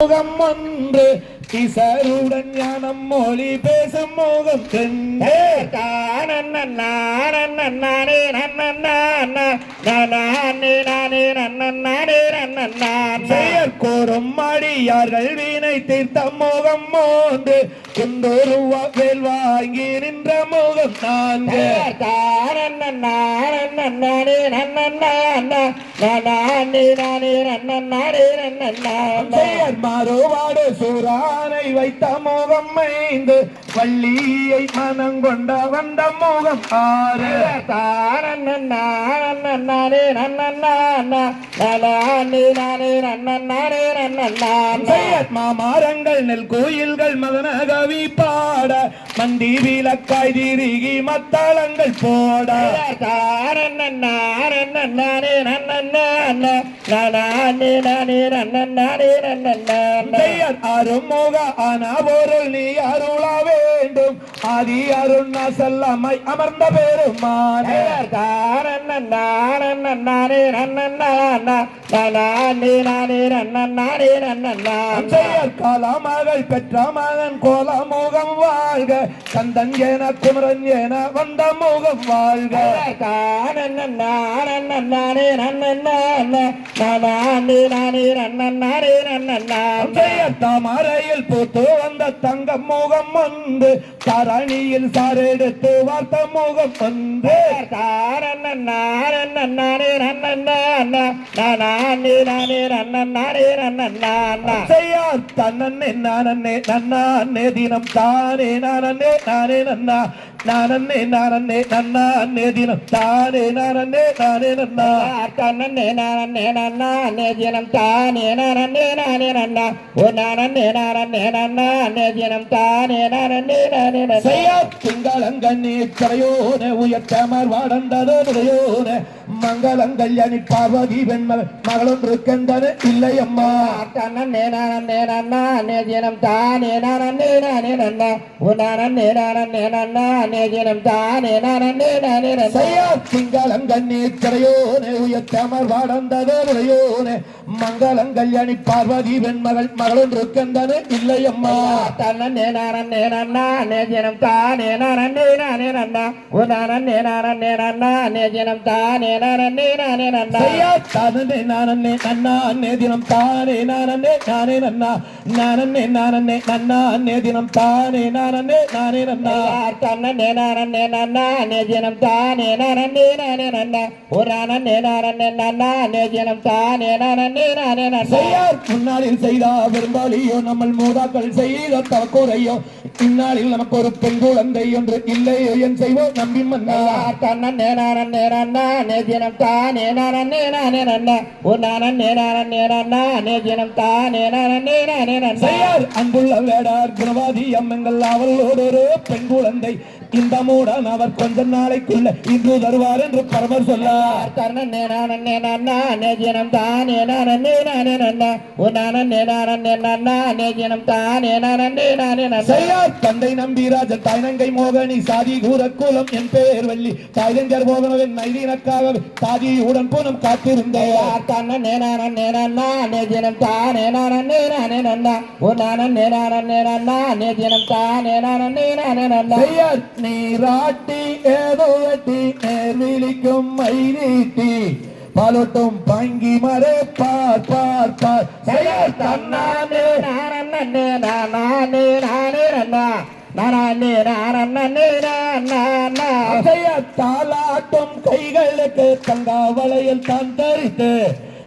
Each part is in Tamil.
முகம் ஒன்று கிசருடன் ஞானம் மொழி பேசும் மோகம் ரெண்டு கோரும் அடியார்கள் வீணை தீர்த்த மோகம் மோந்து குந்தொருவா வேல் வாங்கி நின்ற முகம் நான்கு மாறுபாடு சூரானை வைத்த முகம் ஐந்து வள்ளியை மனம் கொண்ட வந்த முகம் ஆறு பெயர் மாமரங்கள் நெல் கோயில்கள் மதன கவி பாட மந்தி விளக்காய் திருகி மத்தாளங்கள் போட. பெயர் அருமுக ஆனா பொருள் நீ அருள வேண்டும். ஆதி அருணா அசல்லமை அமர்ந்த பெருமானே. பெயர் பெற்ற மகன் கோல கோலமுகம் வாழ்க. கந்தன் என குமரன் என வந்த முகம் வாழ்க. தாமரையில் பூத்து வந்த தங்க முகம் வந்து தரணியில் சாரெடுத்து வார்த்த முகம் வந்து. தன்னே நானே நன்னே தினம் தானே நானே நானே நன்னா நானே. நானே நன்னே. தினம் தானே நானே நானே நன்னா. தன்னே நானே நன்னா தினம் தானே நானே நானே நன்னா. ஓ நானே நானே நன்னா தினம் தானே நானே நானே செய்யா திங்களங்கண்ணி கரையோனே உயர்த்தமர் வாடந்ததோனே மங்களங்கள் அணி பார்வதி வெண்மகள் மகளொன்று கண்டன இல்லை அம்மா தன்னே நானே நன்னா நே தினம் தானே நானே நானே நன்னா ஓ நானே நானே நன்னா நே தினம் தானே நானே நானே நன்னா செய்யா திங்களங்கண்ணி கரையோனே உயர்த்தமர் வாடந்ததோனே மங்களங்கள் அணி பார்வதி வெண்மகள் மகளொன்று கண்டன இல்லை அம்மா தன்னே நானே நன்னா நே தினம் தானே நானே நானே நன்னா ஓ நானே நானே நன்னா நே தினம் தானே நானே நானே நன்னா தானே நானே நன்னா அன்னே தினம் தானே நானே நானே நன்னா நானே நானே நன்னா அன்னே தினம் தானே நானே நானே நன்னா தன்னே நானே நன்னா தினம் தானே நானே நானே நன்னா நானே நன்னா தினம் தானே நானே நானே நன்னா செய்யார் முன்னாளில் செய்தா பெரும்பாலியோ நம்ம மூதாக்கள் செய்த தவக்குறையோ இந்நாளில் நமக்கு ஒரு பெண் குழந்தை ஒன்று இல்லையோ என் செய்வோம் நம்பி மன்னா. தன்னே நானே நன்னா நே தினம் தானே நானே நானே நன்னா ஓ நானே நானே நன்னா நே தினம் தானே நானே நானே நன்னா செய்யார் அன்புள்ள வேடார் குணவாதி அம்மங்கள் அவளோடு ஒரு பெண் குழந்தை. இந்த மூடன் அவர் கொஞ்ச நாளைக்குள்ள இன்று தருவார் என்று பரமர் சொல்லார் தன்னே நானே நன்னா நே தினம் தானே நானே நானே நன்னா ஓ நானே நானே நன்னா நே தினம் தானே நானே நானே நன்னா தந்தை நம்பிராஜன் தாய்நங்கை மோகனி சாதி கூரக்குலம் என் பேர் வள்ளி. தாய்தஞ்சர் மோகனவன் மைதீனக்காக தாதியுடன் பூனம் காத்திருந்தேன் தன்னே நானே நன்னா நே தினம் தானே நானே நானே நன்னா. ஓ நானே நானே நன்னா நே தினம் தானே நானே நானே நன்னா. செய்யார் நீராட்டி ஏதோ வெட்டி நேர் விழிக்கும் மை நீட்டி. பாலோட்டும் பங்கி மரே பார் பார் பார். தன்னானே நானே நானே நானே நன்னா. நானே நானே நானா தாலாட்டும் கைகளுக்கு தங்கா வளையல் தான் தரித்து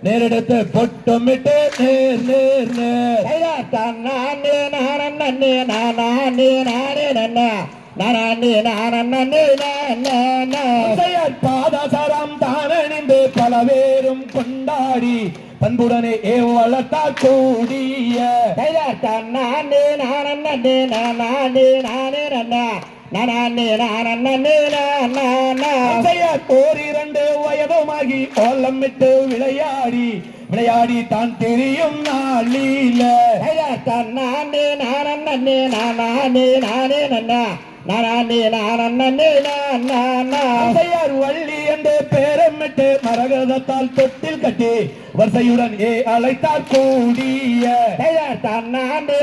நேரெடுத்து பொட்டுமிட்டு நேர் நேர் நேர். தன்னானே நானே நானே நானே நன்னா. நானே நானே நானா செய்யார் பாதசரம் பேரும் கொண்டாடி பண்புடனே ஏ வளர்த்தா கூடிய. நானே நானே நானே நானே நன்னா நானே நானே நானா ஓரிரண்டு வயதுமாகி ஓலமிட்டு விளையாடி விளையாடி தான் தெரியும் நாளில. தன்னானே நானே நானே நானே நன்னா நானே நானே நானா வள்ளி என்று பேரமிட்டு மரகதத்தால் தொட்டில் கட்டி வரிசையுடன் ஏ அழைத்தார் கூடிய. தன்னாண்டே